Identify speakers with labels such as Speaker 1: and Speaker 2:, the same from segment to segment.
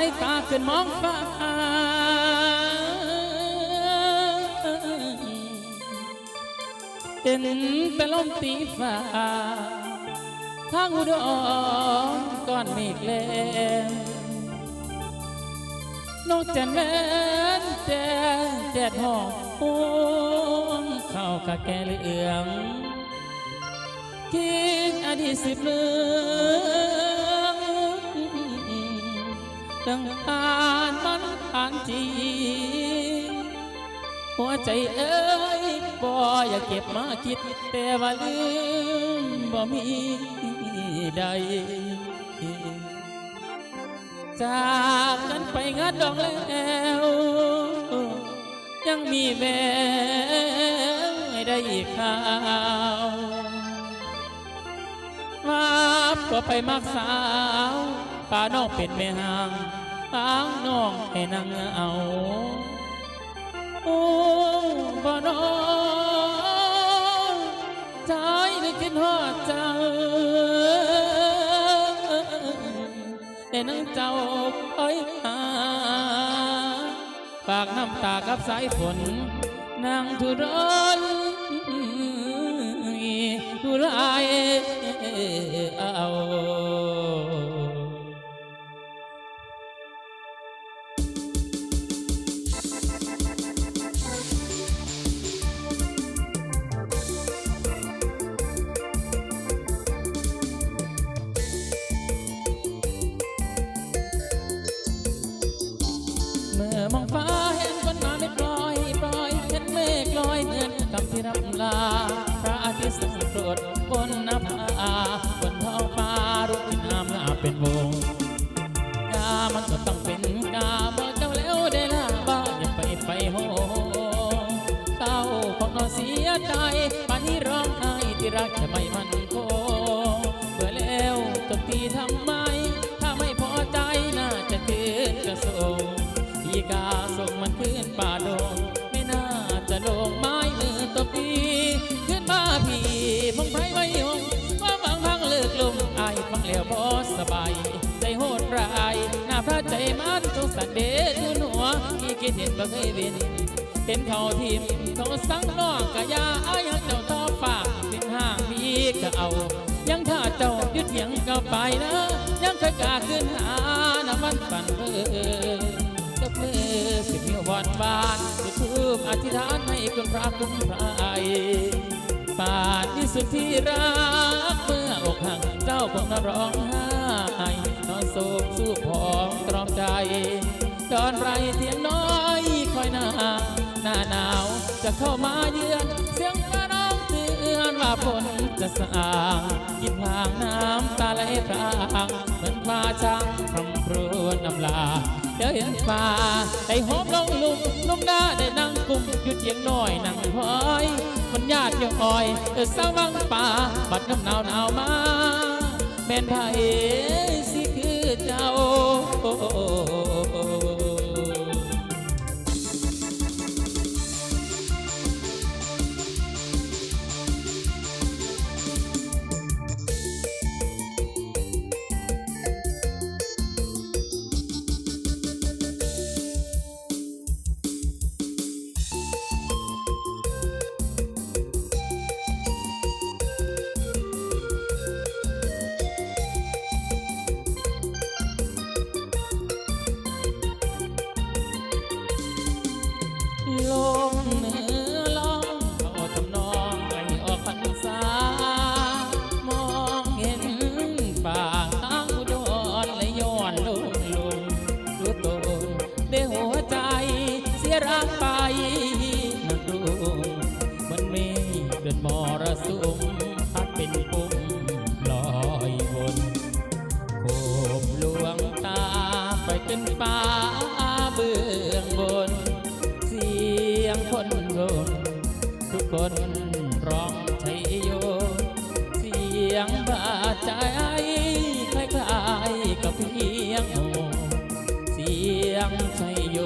Speaker 1: สายตาขึ้นมองฟ้าเห็นเป็นลมตีฟ้าทางอุดรก้อนเมฆแลงนกจันแม่นแจแดดหอมพวงเข้ากะแก่เหลืองคิดอดีตสิบเลือ ดังผ่านมันผ่านจีหัวใจเอ้ยบ่อยากเก็บมาคิด แต่ว่าลืมบ่มีใดจากกันไปงานดองแล้ว ยังมีแววให้ได้อีกข่าวว่าก็ไปมักสาวป่าน้องเป็นแม่หาง ปางน้องให้นางเอาโอ้บ่นอใจได้คิดฮอดเจ้าแต่นังเจ้าคอยหาฝากน้ำตากับสายฝนนางทุรนทุรายเอา แล้วบอสบาย ใจโหดร้ายหน้าพระใจมันสงสารเด็ดหัวที่คิดเห็นบ่เคยเว้นเห็นเขาทีมเขาสั่งนองกะยาอายังเจ้าต่อปากเป็นห้างพี่ก็เอา ยังถ้าเจ้ายึดเถียงก็ไปนะยังเคยก้าขึ้นหาน้ำมันปั่นเพื่อตบมือสิบนิ้วบอนบานจุดทูปอธิษฐานให้คุณพระคุ้มภัย ปานที่สุดที่รักเมื่ออกหักเจ้าคงน่าร้องไห้นอนโศกสู้ผอมตรอมใจดอนไรเสียงน้อยคอยหน้าหน้าหนาวจะเข้ามาเยือนเสียงกระร้องเตือนว่าฝนจะสางกินพางน้ำตาไหลพรางเหมือนฟ้าช่างพรำพรวนน้ำลาเดี๋ยวเห็นฟ้าได้หอมลงลุมนุ่มหน้าได้นั่งกุมหยุดเยียงน้อยนั่งคอย มันญาติยังอ่อยเออสร้างวังป่าบัดน้ำหนาวหนาวมาแม่นไผสิคือเจ้า ฟ้าเบื้องบน เสียงคนโรนทุกคนร้องชัยโย เสียงบาดใจคล้ายๆกับเพียงโหเสียงชัยโย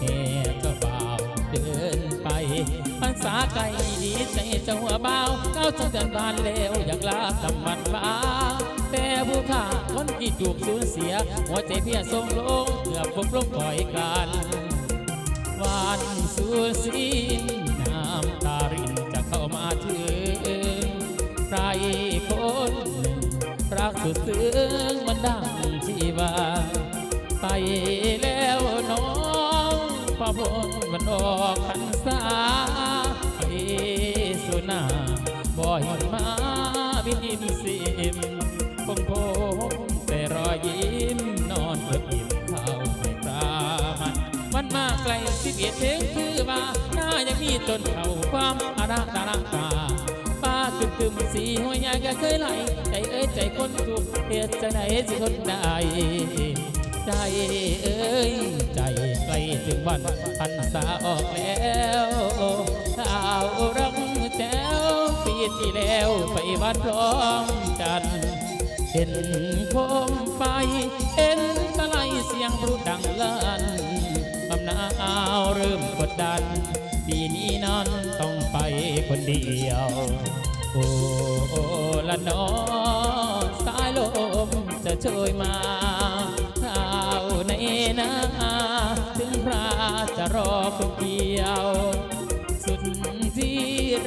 Speaker 1: แห่กระบ่าวเดินไปภาษาไกลดีใจเจ้าหัวเบาเก้าจนเดินบานแล้วอยากลาคำมันฟ้าแต่ผู้ ข้าคนที่ถูกสูญเสีย หัวใจเพียทรงลงเกือบฟุบลงปล่อยกันวันสูญสิ้นน้ำตารินจะเข้ามาถึงใครคนหนึ่งรักสุดซึ้งมันดังชีวา ไปแล้วน้องพระพลมันออกพรรษาไปสุนาบ่เห็นมาบินยิ้ม สิมคงคงแต่รอยยิ้มนอนเพื่ออิ่มข้าวไม่ปรามันวันมาไกลสิบเอ็ดเพลงคือว่าหน้ายังมีจนเข่าความอารักดารักตาป้าตึมตึมสีหัวใหญ่ก็เคยไหลใจเอ้ยใจคนทุกเหตุจะไหนสิทนได้ใจเอ้ยใจใกล้ถึงวันพันษาออกแล้วข่าวรังแจ้วปีที่แล้วไปวัดพร้อมกัน เห็นโคมไฟเห็นตะไลเสียงรุดังลั่นลำหนาวเริ่มกดดัน ปีนี้นั้นต้องไปคนเดียว โอ้โอ้ละนอสายลมจะช่วยมาข่าวในนาถึงพระจะรอคนเดียว สุดที่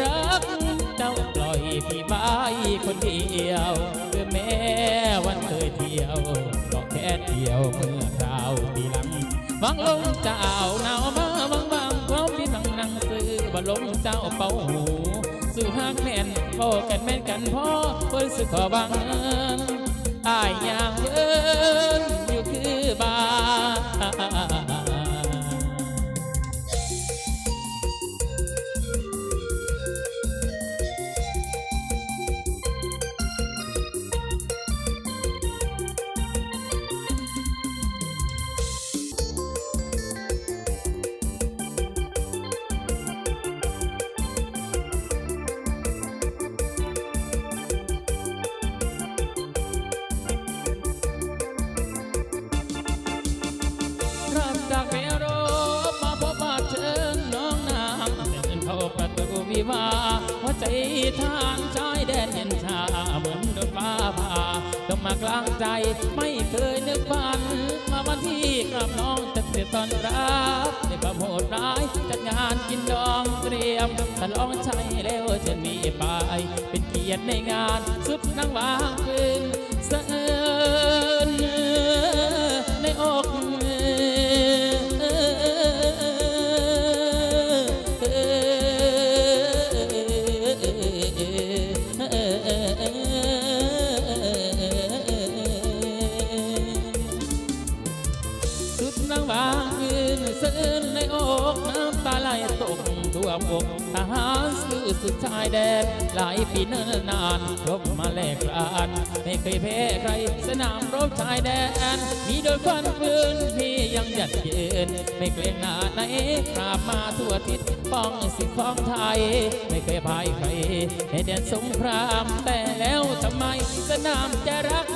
Speaker 1: รักเจ้าปล่อยพี่ไปคนเดียว เดี่ยวเมื่อคราวปีหลังวังลงเจ้าหนาวมาบางบางเพราะพี่ทั้งนังซื้อบ่ลงเจ้าเป่าหูสู่หักแม่นพ่อกันแม่นกันพ่อเพิ่นสึกขอบังอายอย่างเยินอยู่คือบ้าน ใจ ไม่เคยนึกฝันมาวันที่กลับน้องจะเสียตอนรับในความโหดร้ายจัดงานกินดองเตรียมถ้าลองใช้แล้วจะมีไป เป็นเกียรติในงาน สุดนั่งวางคืนเสะเอิ กทั่วอกทหารสื่อสุดชายแดน หลายปีเนิ่นนานรบมาแลกลานไม่เคยแพ้ใคร สนามรบชายแดน มีโดยควันปืนพี่ยังหยัดยืนไม่เกรงหน้าไหนปราบมาทั่วทิศป้องสิทธิของไทย ไม่เคยพ่ายใครในแดนสงครามแต่แล้วทำไมสนามจะรัก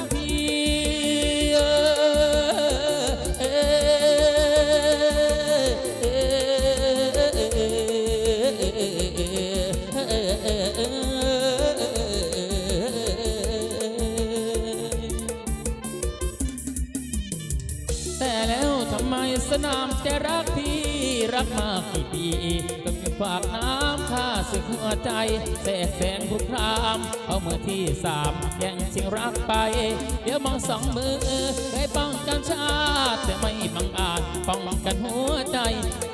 Speaker 1: จะรักพี่รักมากกี่ปีต้องฝากน้ำ ข้าสึกหัวใจแสกแสงผู้พรามเอามือที่สามแย่งชิงรักไป เดี๋ยวมองสองมือเคยป้องกันชาติแต่ไม่บังอาจป้องกันหัวใจ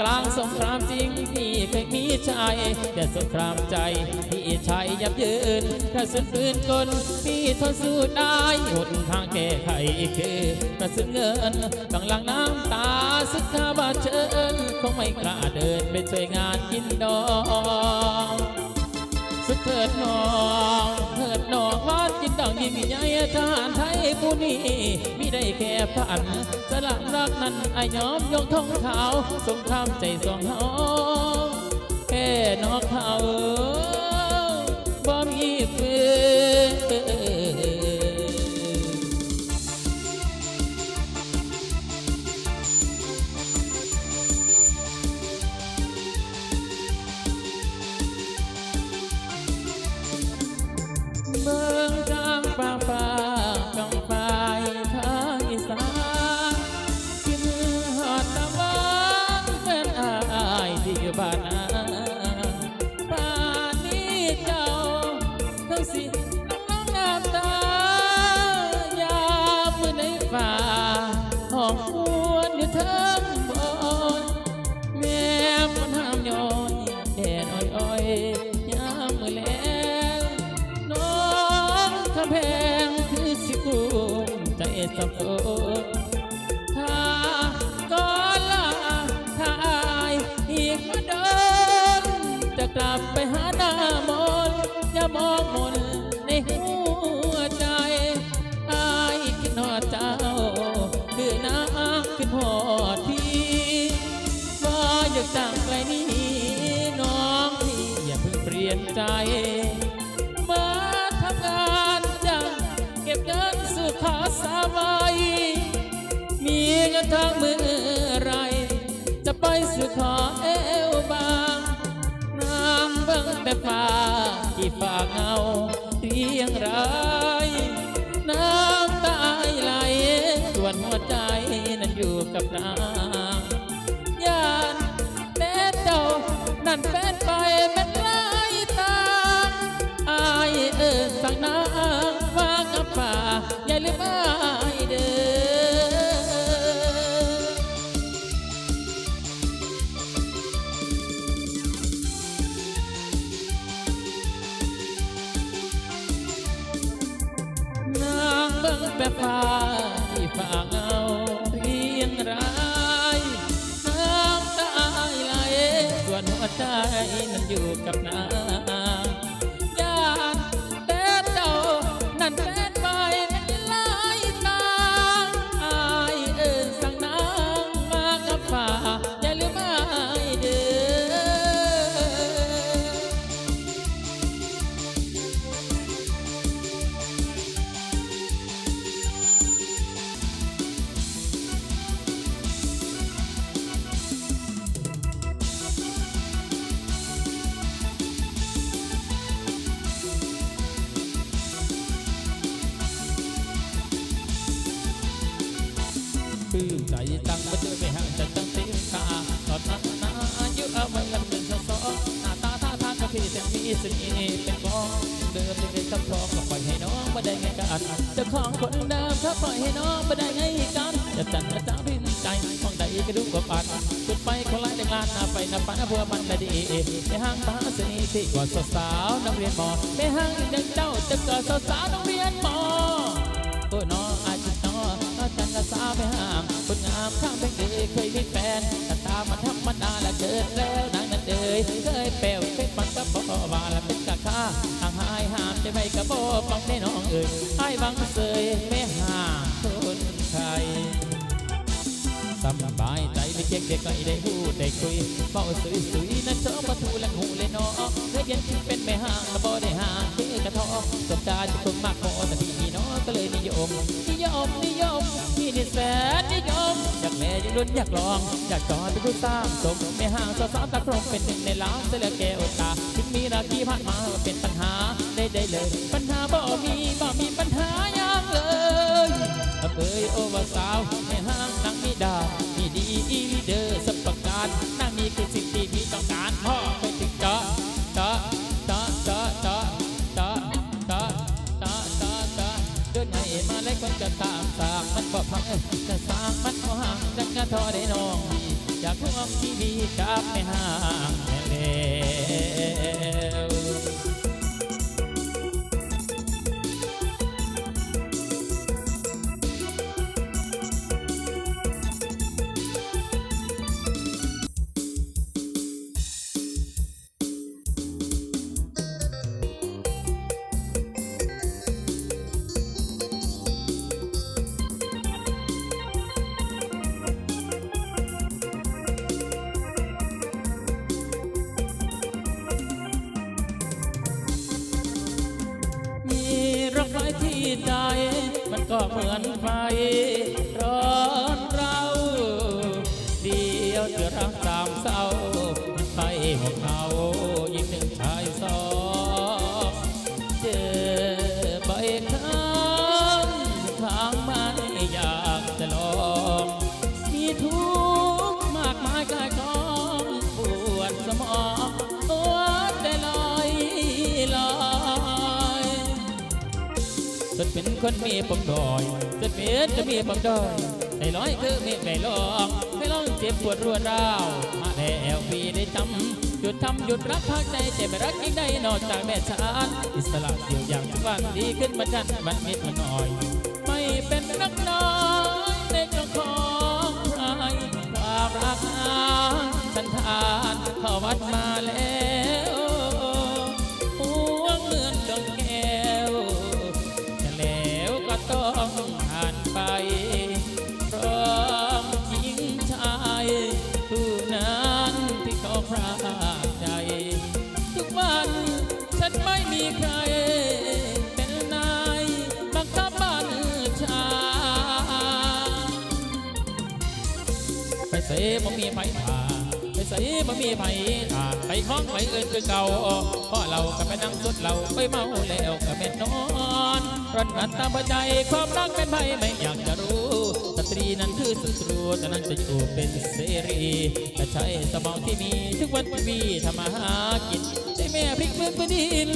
Speaker 1: กลางสงครามจริงพี่เคยมีใจแต่สงครามใจพี่ชัยยับยืนกระสุนปืนกลพี่ทนสู้ได้หนทางแก้ไขคือกระสุนเงินต้งหลังน้ำตาสึกข้าบาเชิญคงไม่กล้าเดินไปช่วยงานกินดองสุดเถิดน้องเถิดน้องวาดกินดังยิ่งใหญ่ทหารไทยผู้นี้มิได้แค่ฝันสลักรักนั้นไอ้ยอมยกทองขาวสงครามใจสองเฮาแค่นอกเขาเออ สับสนถ้าก่อนลาถ้าอายอีกมาเดินจะกลับไปหาหน้ามนต์อย่ามองมนในหัวใจอายคิดหอดเจ้าคือน้ำขึ้นหอดพี่ว่าอยากต่างไกลนี้น้องพี่อย่าเพิ่งเปลี่ยนใจ นสู่ขอสาบายมีเงินทางมือไร จะไปสู่ขอเอวบางน้ำเบิ่งแต่ฟ้าที่ฝากเงาเรียงรายน้ำตาไหลส่วนหัวใจนั้นอยู่กับนางยานแต่เจ้านั่นเป็น Lima. พี่แต่มีเสน่ห์เป็นกองเดิมเด็กๆทั้งพองก็ปล่อยให้น้องมาได้ไงกันเจ้าของคนเดิมถ้าปล่อยให้น้องมาได้ไงกันจะจันจะจ้าพินใจมองใดก็ดูกว่าปัดจุดไปคนไล่เด็กลานหน้าไปหน้าปันบัวมันละดีในห้างตาสนีที่กว่าสาวๆนักเรียนมอในห้างยังเจ้าจะเกิดสาวๆนักเรียนมอโอ้น้องอาจจะน้อน้อจันกะสาวไปห้ามคนงามข้างเพลงเดเคยมีแฟนแต่ตามมาธรรมดาละเกิดแล้วนางนั้นเดยเคยแปลวเป็น ไปกับบ่ฟังได้น้องเอ่ยไอ้บังเสยไม่ห่างคนไทยสบายใจไม่เก่งเด็กก็ได้หูได้คุยเฝ้าสวยสวยๆนั่นเจอประตูและหูเลยเนาะเรียนที่เป็นไม่ห่างและบ่ได้ห่างเคือกระทอสบตาจะคงมากพอแต่พี่นี่เนาะก็เลยนิยมนิยมนิยมพี่นี่แสนนิยมอยากแม่อยากลุ้นอยากลองอยากจอดไปดูสร้างสมไม่ห่างสาวๆตาตรงเป็นหนึ่งในล้านเสือแก้วตา มีราคีผ่านมาเป็นปัญหาได้ได้เลย ปัญหาบ่มีบ่มีปัญหาอย่างเลยเอ้ยโอวาสาวในห้างนางมีดามีดีอีลีเดอร์สับประการนางมีคือสิ่งที่พี่ต้องการพ่อไปถึงเจาะเจาะเจาะเจาะเจาะเจาะเจาะเจาะเจาะเจาะเดินให้มาเลยคนก็ตามสากมันบ่พังเอ้ยแต่สากมันบ่ห่างจังกะทอได้น้องอยากร่วมทีวีกับไม่ห่าง ว ยวจะรักสามเศร้าไฟหัวเขายิ่งหนึ่งชายสองเจอบ่อยครั้งทางไม่อยากจะลองมีทุกข์มากมายกายกองปวดสมองตัวใจลอยลอยจนเป็นคนมีปมดอยจนเป็นจะมีปมดอยในร้อยคือมีไม่ลองไม่ลอง เจ็บปวดรัวร้าวมาแล้วพีได้จำหยุดทำหยุดรักพักใจเจ็บรักยิ่งได้นอกจากแม่ชานอิสระเดียวอย่างทุกวันดีขึ้นมาจันวันนิดมันหน่อย ไม่เป็นนักน้อยในเจ้าของใครฝามรักนานสันทานเข้าวัดมาแล้ว บ่มีไผผ่าไปเสบ่มีไผถ่าไปคล้องไปเอินคือเก่าพราะเราก็ไปนั่งสุดเราไปเมาแล้วก็เป็นนอนรันรันตามใจความรักเป็นไผไม่อยากจะรู้สตรีนั้นคือศัตรูแต่นั้นจะอยู่เป็นเสรีแต่ใช้สมองที่มีทุกวันที่มีทำมาหากินใช้แม่พลิกมือพื้นดิน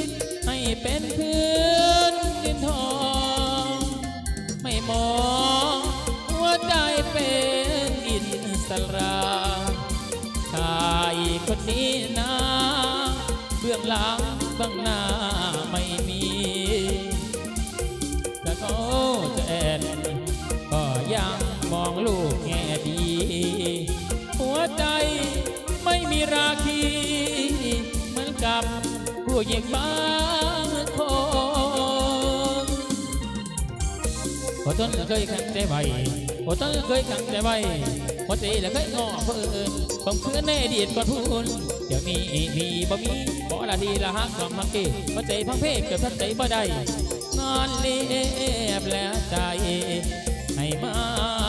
Speaker 1: ให้เป็นพื้นดินทองไม่มอง สรา ชายคนนี้นะ เบื้องหลังบื้งหน้าไม่มีแต่ก็จะแอนก็ยังมองลูกแง่ดี หัวใจไม่มีราคีเหมือนกับผู้หญิงบางคนอต้นเคยขังใจไว้อต้นเคยขังใจไว้ พอใจแล้วเคยงอเพื่อนผมเพื่อนในอดีตก่อนพูนเดี๋ยวนี้มีบ่มีบ่ละดีละฮักความฮักเกพอใจพังเพกเกือบทัดใจบ่ได้นอนเลียบแล้วใจให้มา